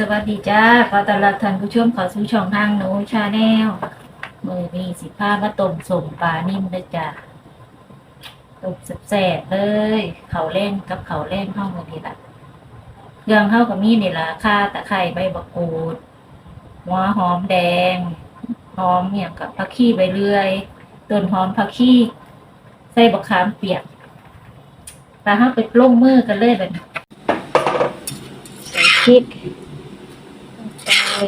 สวัสดีจ้าขอต้อนรับท่านผู้ชมเข้าสู่ช่องทางหนูชาแนลมือมีสิผ้ามาต้มสมปลานิ่มเลยจ้าต้มแซ่บๆเลย เขาเล่นกับเขาเล่นเข้ามาทีละเครื่องเข้ากับมีนี่ละข่าตะไคร้ใบมะกรูดหัวหอมแดง หอมอย่างกับผักขี้ใบเลื่อย ต้นหอมผักขี้ใส่บักขามเปียกปลาเข้าไปปรุงมือกันเลยแบบใส่พริก แล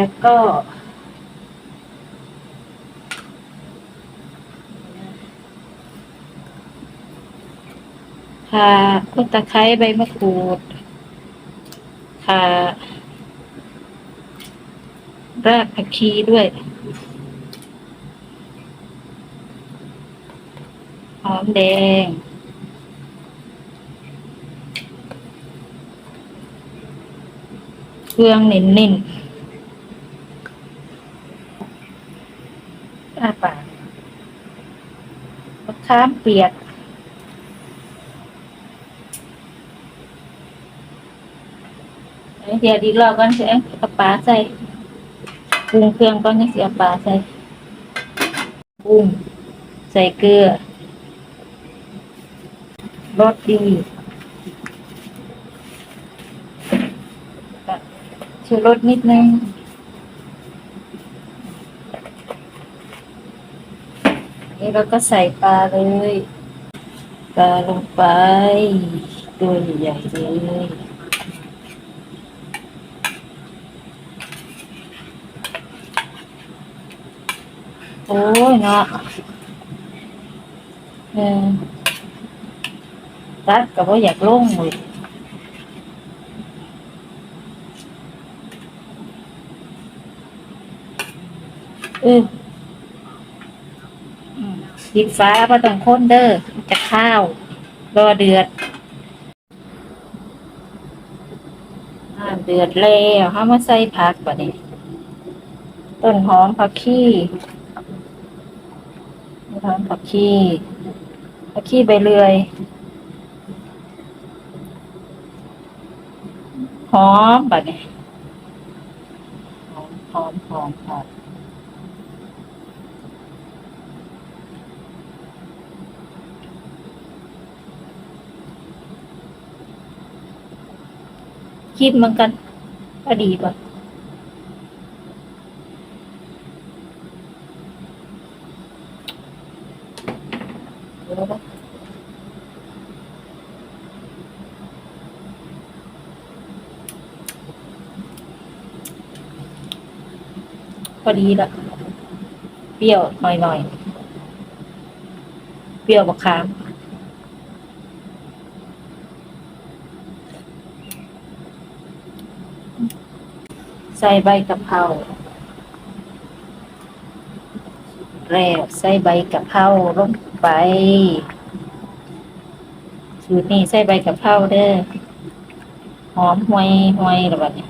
้วก็ ค่ะต้นตะไคร้ใบมะกรูด ค่ะ รากผักชีด้วยหอมแดง เครื่องเน้นเน้นๆอาปากมะขามเปียกเดี๋ยวดีรอบก่อนเสียเอาปลาใส่ปรุงเครื่องก่อนยังเสียปลาใส่ปรุงใส่เกลือรสดี ชูรสนิดนึง นี่เราก็ใส่ปลาเลย ปลาลงไป ตัวใหญ่ๆเลยโอ้ยเนาะเออรัดกับว่าอยากลงเลยเอออืมปิดฟ้าเพราต้องค้นเด้อจะข้าว รอเดือดน้ำเดือดแล้วห้ามาใส่ผักป่ะนี่ต้นหอมผักขี้ต้นหอมผักขี้ผักขี้ใบเลื่อย หอมแบบนี้หอมหอมหอมหอม คิดเหมือนกันก็ดีป่ะเดี๋ยวนะพอดีละเปรี้ยวหน่อยหน่อยๆ เปรี้ยวบักขาม ใส่ใบกะเพราแล้วใส่ใบกะเพราลงไปสูตรนี้ใส่ใบกะเพราเด้อหอมหวยหวยระบาดนี้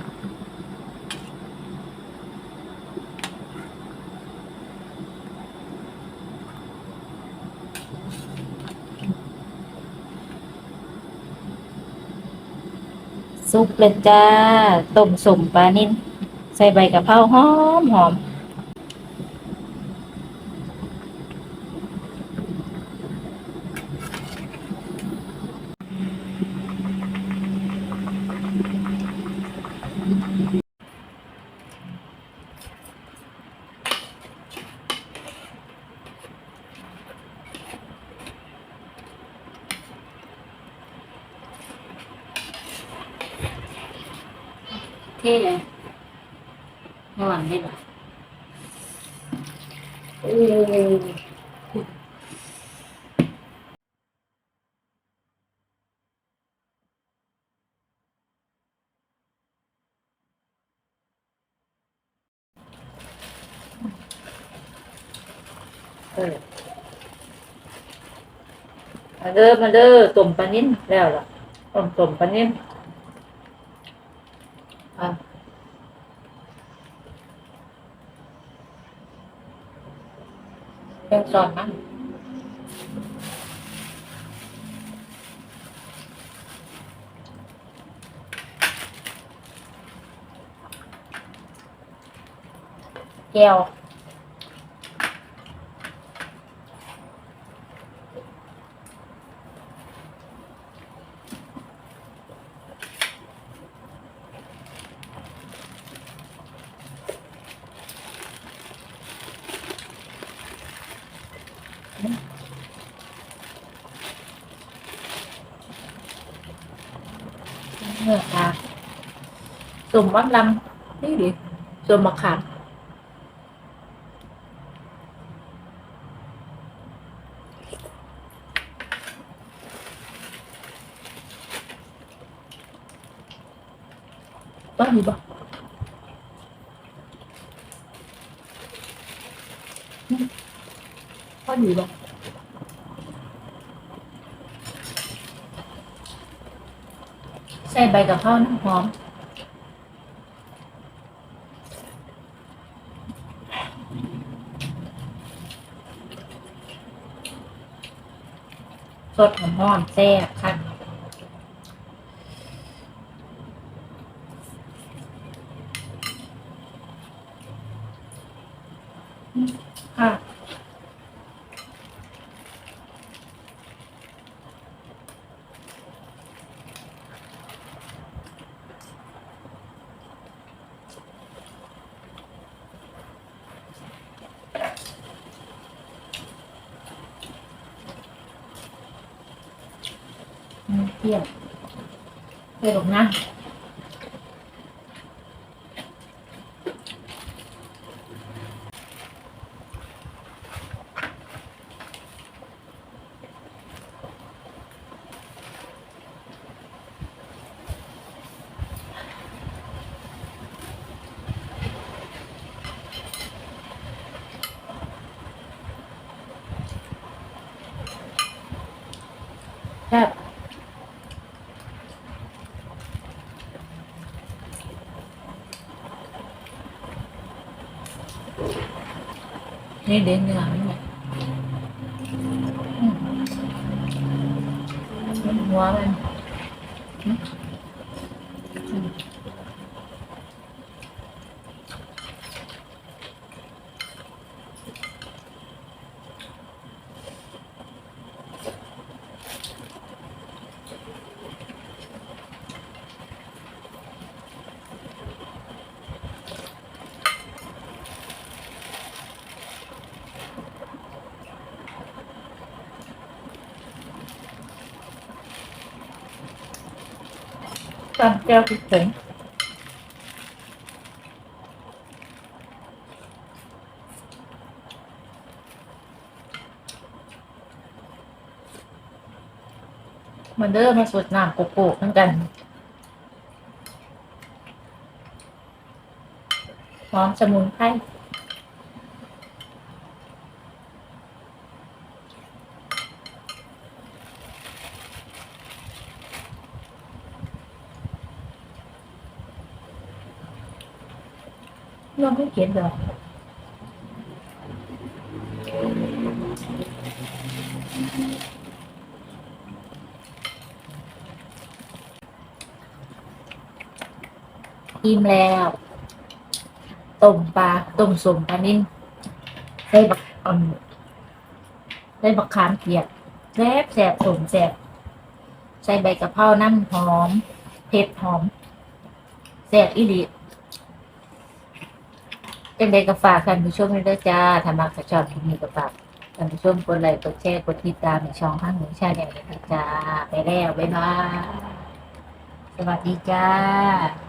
ซุปเลยจ้าต้มสมปลานิ่นใส่ใบกะเพราหอมหอม เท่เลยนอนได้หรอเออเออมาเด้อมาเด้อต้มปลานิ่นแล้วล่ะต้มต้มปลานิ่น เรื่องสอนมั้นแก้ว เมื่อค่ะสมวัดลำนี่ดิสมมะขาม บ้านมีบ่บ้านมีบ่ใส่ใบกะเพราน้ำหอมสดหอมหอมๆแซ่บค่ะค่ะ อืม เที่ยงไปหลงนะ นี่เด่นเนื้อนี่แหละอืมหัวมัน ตำแก้วพริกผงมาเด้อมาสดน้ำโกโก้ทั้งกันหอมสมุนไพร น้องไม่เขียนดอกอิ่มแล้วต้มปลาต้มสมปลานิ่มใส่บักอ่อนใส่บักขามเปียกแซ่บแซ่บสมแซ่บใส่ใบกะเพราน้ำหอม เผ็ดหอมแซ่บอีหลี เป็นใดก็ฝากท่านผู้ชมด้วยจ้าถ้ามักก็ชอบคลิปนี้ก็ฝากท่านผู้ชมกดไลค์กดแชร์กดติดตามในช่องทางหนึ่งชาแนลนะจ้าไปแล้วบ๊ายบายสวัสดีจ้า